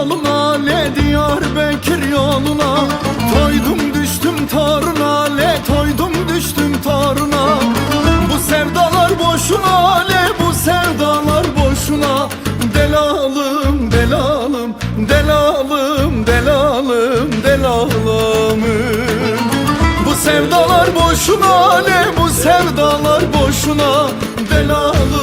yoluna Le Diyarbakır yoluna? Toydum düştüm tarına Le toydum düştüm tarına. Bu sevdalar boşuna Le bu sevdalar boşuna. Delalım delalım Delalım delalım delalım. Bu sevdalar boşuna Ne bu sevdalar boşuna. Delalım